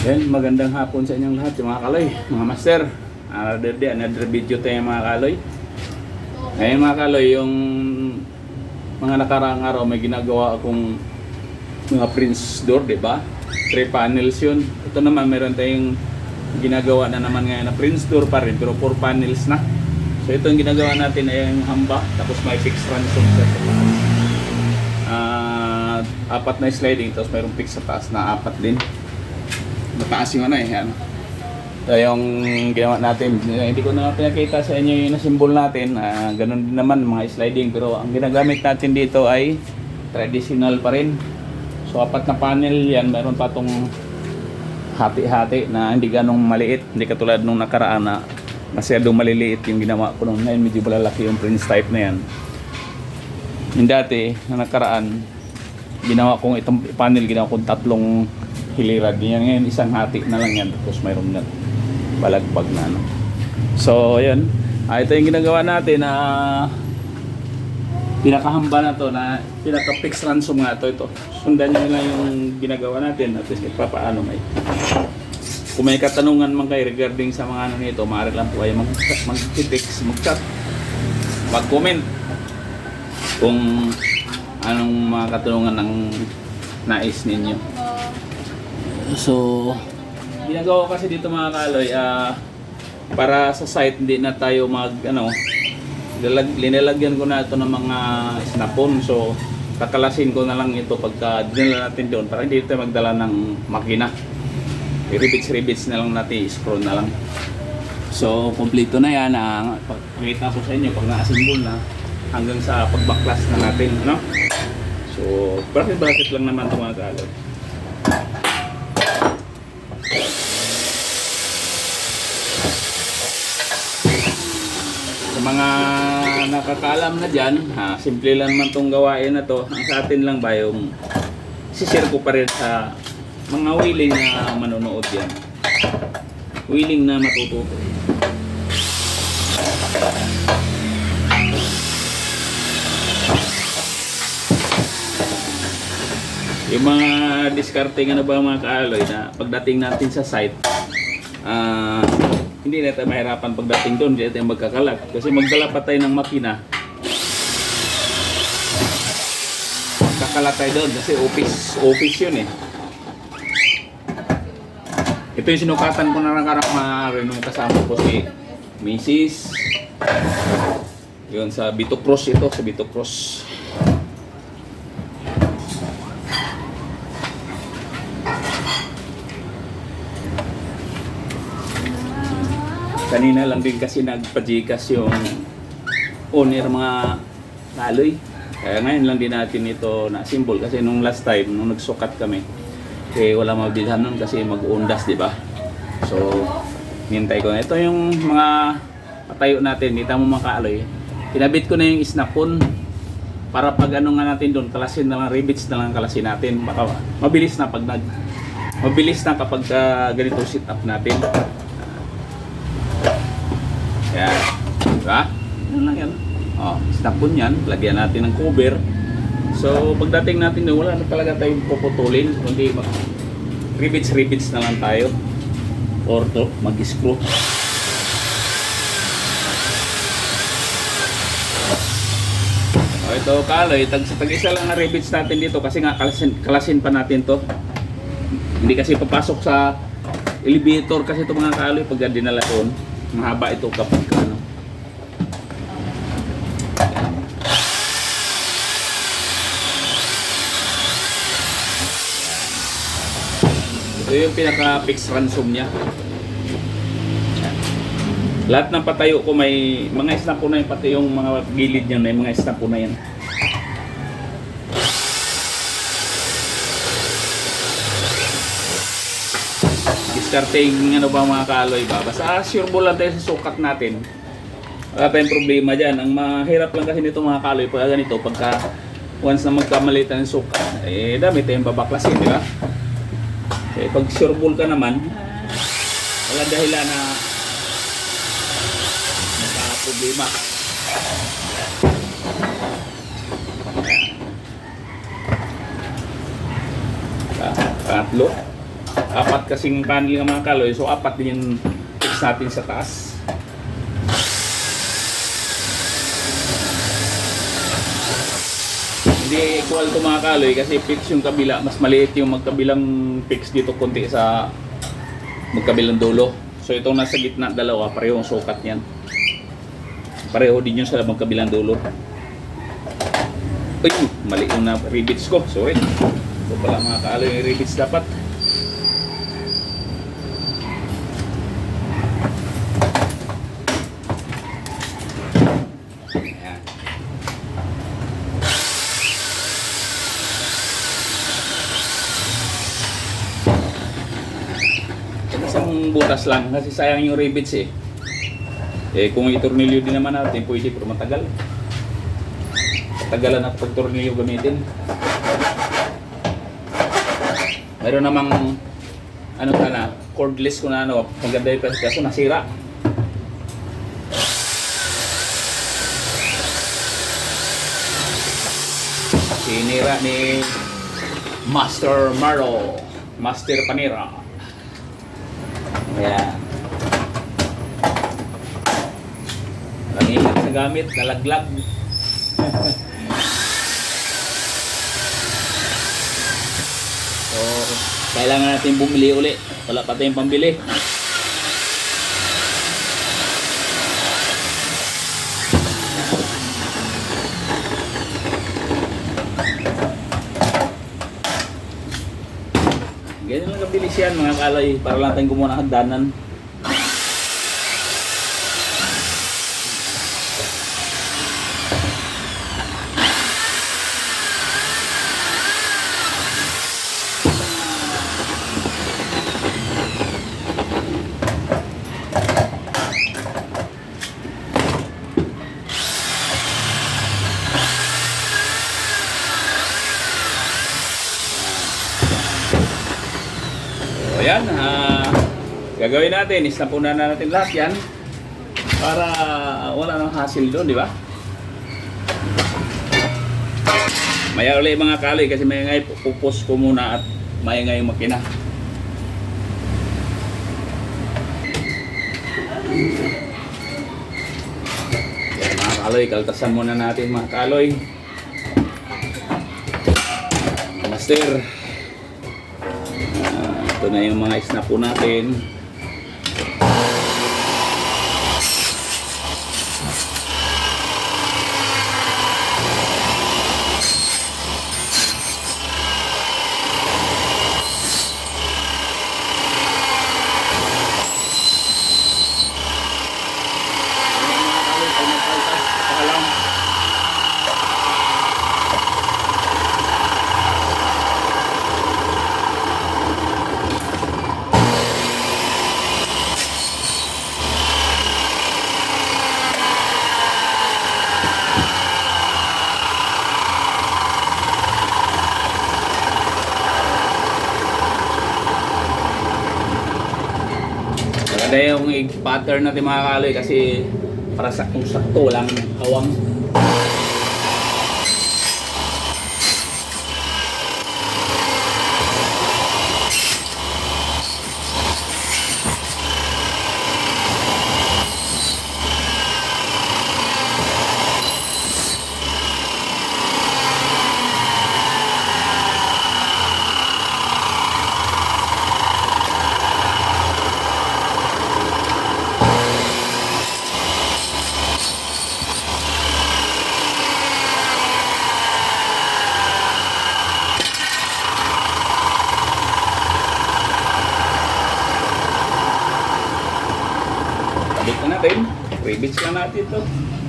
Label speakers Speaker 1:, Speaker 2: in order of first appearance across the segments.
Speaker 1: Yan, magandang hapon sa inyong lahat, mga kaloy, mga master. Another day, another video tayo mga kaloy. Ngayon mga kaloy, yung mga nakaraang araw may ginagawa akong mga prince door, di ba? Three panels yun. Ito naman, meron tayong ginagawa na naman ngayon na prince door pa rin, pero four panels na. So ito yung ginagawa natin ay yung hamba, tapos may fixed ransom sa taas. Ah, apat na sliding, tapos mayroong fixed sa taas na apat din mataas yung ano eh. Ano. So yung ginawa natin, eh, hindi ko na pinakita sa inyo yung simbol natin. Ah, ganun din naman mga sliding. Pero ang ginagamit natin dito ay traditional pa rin. So apat na panel yan, meron pa tong hati-hati na hindi ganong maliit. Hindi katulad nung nakaraan na masyadong maliliit yung ginawa ko nung ngayon medyo malalaki yung prince type na yan. Yung dati, na nakaraan, ginawa kong itong panel, ginawa kong tatlong hilirad. Yan ngayon, isang hati na lang yan. Tapos mayroon na balagpag na ano. So, yun. Ah, ito yung ginagawa natin na pinakahamba na to na pinaka-fix ransom nga to ito. Sundan nyo lang yung ginagawa natin at least paano may kung may katanungan man kayo regarding sa mga ano nito, maaari lang po kayo mag- mag-text, mag-chat, mag-comment kung anong mga katanungan ng nais ninyo. So, ginagawa ko kasi dito mga kaloy, ah, para sa site hindi na tayo mag, ano, lalag, linalagyan ko na ito ng mga snapon. So, kakalasin ko na lang ito pagka dinala natin doon para hindi tayo magdala ng makina. I-ribits-ribits na lang natin, screw na lang. So, kompleto na yan. Ang pakita ko sa inyo pag na-assemble na hanggang sa pagbaklas na natin, no? So, bracket-bracket lang naman ito mga kaloy. Sa mga nakakaalam na dyan, ha, simple lang naman itong gawain na to. Ang sa atin lang ba yung sishare ko pa rin sa mga willing na manonood yan. Willing na matututo. Yung mga discarding ano ba mga kaaloy na pagdating natin sa site, ah hindi na tayo mahirapan pagdating doon, hindi na tayo magkakalat. Kasi magdala pa tayo ng makina. Kakalat tayo doon kasi office, office yun eh. Ito yung sinukatan ko na nakarang maaari nung kasama ko si Mrs. Yun sa Bito Cross ito, sa Bito Cross. Kanina lang din kasi nagpajikas yung owner mga kaloy. Kaya ngayon lang din natin ito na symbol kasi nung last time nung nagsukat kami eh wala mabilhan nun kasi mag-undas, di ba? So, hintay ko na. Ito yung mga patayo natin, kita mo mga kaaloy. Kinabit ko na yung snapon para pag ano nga natin doon, kalasin na lang, rivets na lang kalasin natin. Baka mabilis na pag nag mabilis na kapag ah, ganito sit up natin. Yan. Diba? Yan lang yan. O, snapon yan. Lagyan natin ng cover. So, pagdating natin doon, wala na talaga tayong puputulin. Kundi mag rivets, rivets na lang tayo. Or to, mag-screw. O, ito kaloy, tag sa tag-isa lang na rivets natin dito kasi nga kalasin, kalasin pa natin to. Hindi kasi papasok sa elevator kasi ito mga kaloy pag dinala doon. Mahaba ito kapag ano. Ito yung pinaka-fix ransom niya. Lahat ng patayo ko may mga snap po na yung pati yung mga gilid niya may mga snap po na yan. Discarding ano ba mga kaaloy ba? Basta sure ball lang tayo sa sukat natin. Wala tayong problema dyan. Ang mahirap lang kasi nito mga kaaloy pag ganito, pagka once na magkamali tayo ng sukat, eh dami tayong babaklasin, di ba? Eh, pag sure ball ka naman, wala dahilan na magka-problema. Ka- Katlo. Apat kasing panel ng mga kaloy, so apat din yung fix natin sa taas. Equal to mga kaloy kasi fix yung kabila, mas maliit yung magkabilang fix dito konti sa magkabilang dulo. So itong nasa gitna dalawa, pareho ang sukat niyan. Pareho din yun sa magkabilang dulo. Uy, mali yung rivets ko. Sorry. Ito pala mga kaalo yung rivets dapat. Ayan. Butas lang kasi sayang yung rivets eh. Eh kung itornilyo din naman natin, pwede pero matagal. Tagalan at pagtornilyo gamitin. Meron namang ano ka na, cordless ko na ano, maganda yung kaso nasira. Sinira ni Master Maro, Master Panira. Ayan. Nangihingat sa gamit, nalaglag. So, kailangan natin bumili uli. Wala pa tayong pambili. Ganyan lang kabilis yan mga kalay para lang tayong gumawa ng hagdanan. So yan, ah, gagawin natin, isnapunan na natin lahat yan para wala nang hassle doon, di ba? Maya ulit mga kaloy kasi may ngay pupus ko muna at may ngay makina. Yan mga kaloy, kaltasan muna natin mga kaloy. Master. Ito na yung mga snap po natin. Pakalang. Maganda yung egg pattern natin mga kaloy kasi para saktong sakto lang hawang. Kabit na natin. Rivets lang natin to.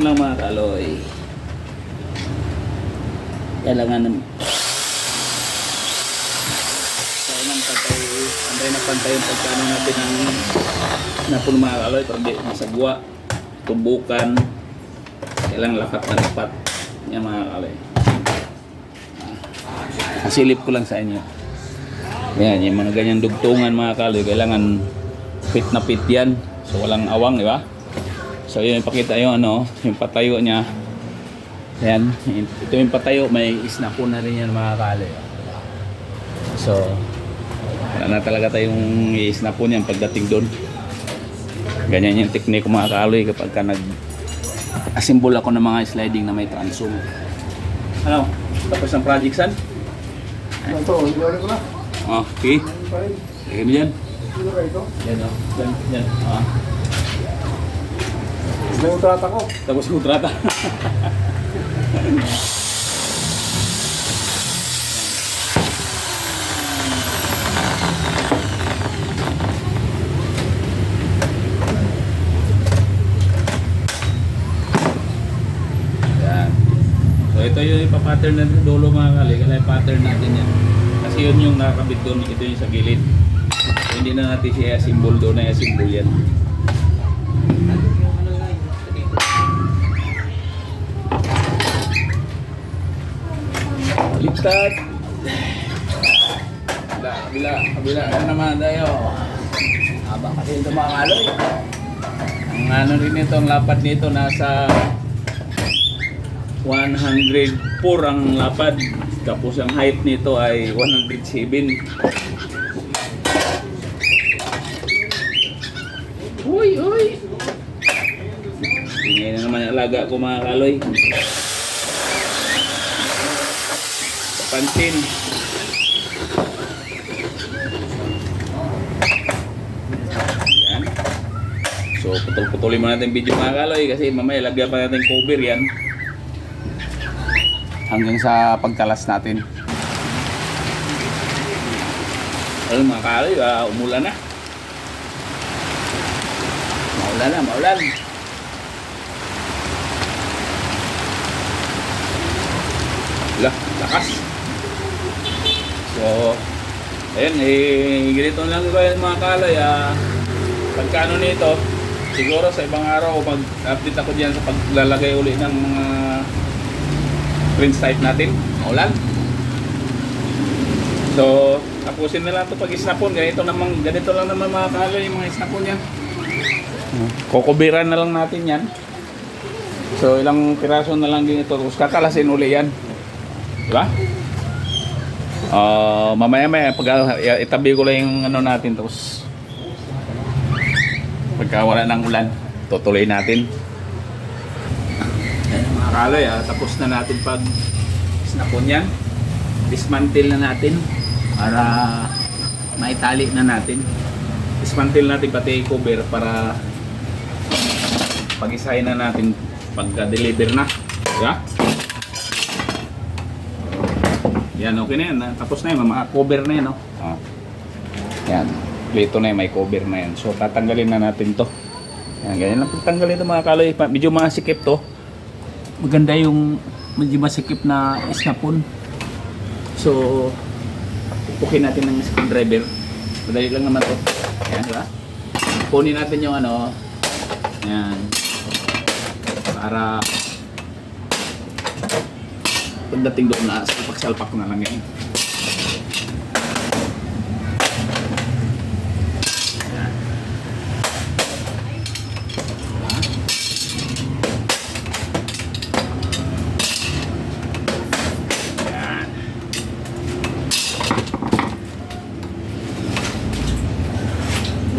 Speaker 1: Snapon lang mga kaloy. Kailangan ng kailangan pantay, pantay na pantay yung pagkano natin ng snapon mga kaloy para di masagwa, tumbukan. Kailangan lapat na lapat. Yan mga kaloy. Nasilip ko lang sa inyo. Yan, yung mga ganyan dugtungan mga kaloy, kailangan fit na fit yan. So walang awang, di ba? So yun, ipakita yung ano, yung patayo niya. Yan, ito yung patayo, may isnapo na rin yan mga kaloy. So, wala na talaga tayong isnapo niyan pagdating doon. Ganyan yung technique mga kaloy kapag ka nag asimbol ako ng mga sliding na may transom. Ano? Tapos ang project san?
Speaker 2: Ito, hindi ko na.
Speaker 1: Oh, okay. Lagyan mo dyan. Yan o. Yan, yan. Ah.
Speaker 2: May utrata ko.
Speaker 1: Tapos. Yan. So ito yung ipapattern natin sa dulo mga kali. Kaya pattern natin yan. Kasi yun yung nakakabit doon. Ito yung sa gilid. So, hindi na natin siya symbol doon na symbol yan. Lipat. Kabila, kabila, kabila na naman tayo. Haba kasi ito mga kaloy. Ang ano rin ito, ang lapad nito nasa 104 ang lapad. Tapos ang height nito ay 107. Uy, uy! Ingay na naman alaga ko mga kaloy. Pansin. Yan. So, putol-putulin mo natin video mga kaloy kasi mamaya lagyan pa natin cover yan. Hanggang sa pagtalas natin. Ayun mga kaloy, ah, umulan na. Maulan na, maulan. Lah, lakas. So, ayun, eh, ganito lang ko yan mga kalay. Ah, pagkano nito, siguro sa ibang araw, mag-update ako diyan sa paglalagay uli ng mga prints type natin. Maulan. So, tapusin na lang ito pag isnapon. Ganito, naman, ganito lang naman mga kalay, yung mga isnapon yan. Kukubiran na lang natin yan. So, ilang piraso na lang din ito. Tapos kakalasin uli yan. Diba? Ah, mamaya maya pag itabi ko lang yung ano natin tapos pagka wala ng ulan, tutuloy natin. Ayan mga kaloy, ah, tapos na natin pag snapon yan. Dismantle na natin para maitali na natin. Dismantle natin pati cover para pag-isahin na natin pagka-deliver na. Diba? Yan, okay na yan. Tapos na yan, mga cover na yan. No? Ah. Yan, plito na yan, may cover na yan. So, tatanggalin na natin to. Yan, ganyan lang pagtanggalin ito mga kaloy. Medyo masikip to. Maganda yung medyo masikip na snapon. So, pupukin natin ng screwdriver. Madali lang naman to. Yan, di ba? Kunin natin yung ano. Yan. Para pagdating doon na salpak-salpak na lang yan.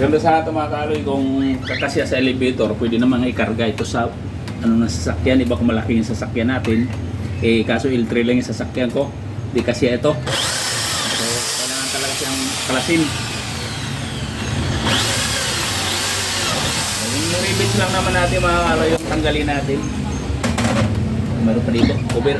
Speaker 1: Ganda sana ito mga kaloy kung kakasya sa elevator, pwede naman ikarga ito sa ano na sasakyan, iba kung malaki yung sasakyan natin. Eh kaso L3 lang yung sasakyan ko, di kasi ito. So kailangan talaga siyang kalasin. Yung ribets lang naman natin mga yung tanggalin natin. Meron pa dito, cover.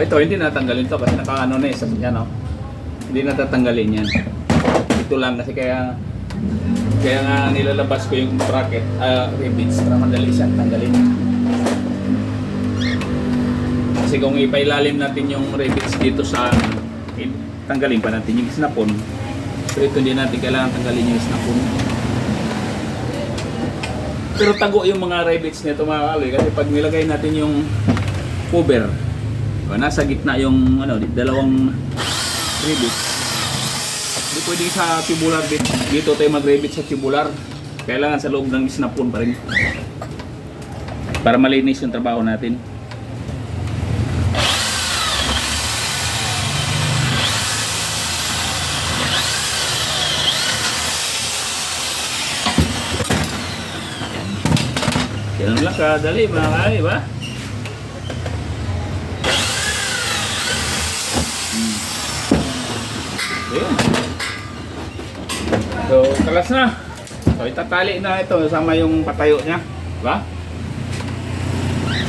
Speaker 1: So ito, hindi natanggalin to kasi nakaano na eh, sa yan oh. Hindi natatanggalin yan. Ito lang kasi kaya kaya nga nilalabas ko yung bracket, ah, rivets para madali siyang tanggalin. Kasi kung ipailalim natin yung rivets dito sa eh, tanggalin pa natin yung snap-on. So ito hindi natin kailangan tanggalin yung snap-on. Pero tago yung mga rivets nito mga kaloy kasi pag nilagay natin yung cover, o, nasa gitna yung ano, dalawang rivets. Hindi pwede sa tubular dito, dito tayo mag-rivets sa tubular. Kailangan sa loob ng snap-on pa rin. Para malinis yung trabaho natin. Ganun lang kadali mga kaya, ba? So, kalas na. So, itatali na ito sama yung patayo niya. Ba?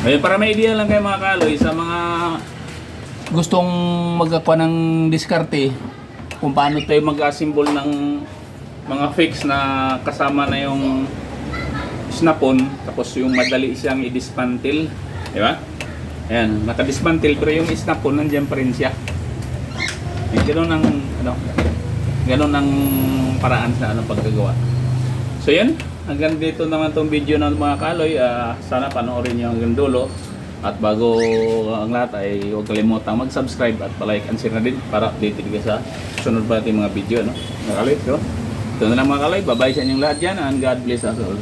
Speaker 1: Ayun, para may idea lang kayo mga kaloy sa mga gustong magkakuha ng diskarte kung paano tayo mag-assemble ng mga fix na kasama na yung snap-on tapos yung madali siyang i-dismantle di ba? ayan, naka-dismantle pero yung snap-on nandiyan pa rin siya gano'n ang ano gano'n ang paraan sa ano paggagawa. So yan hanggang dito naman tong video ng mga kaloy Ah, sana panoorin nyo hanggang dulo. At bago ang lahat ay huwag kalimutang mag-subscribe at palike and share na din para updated ka sa sunod pa nating mga video ano? mga kaloy so ito na lang mga kaloy, babay sa inyong lahat dyan and God bless us all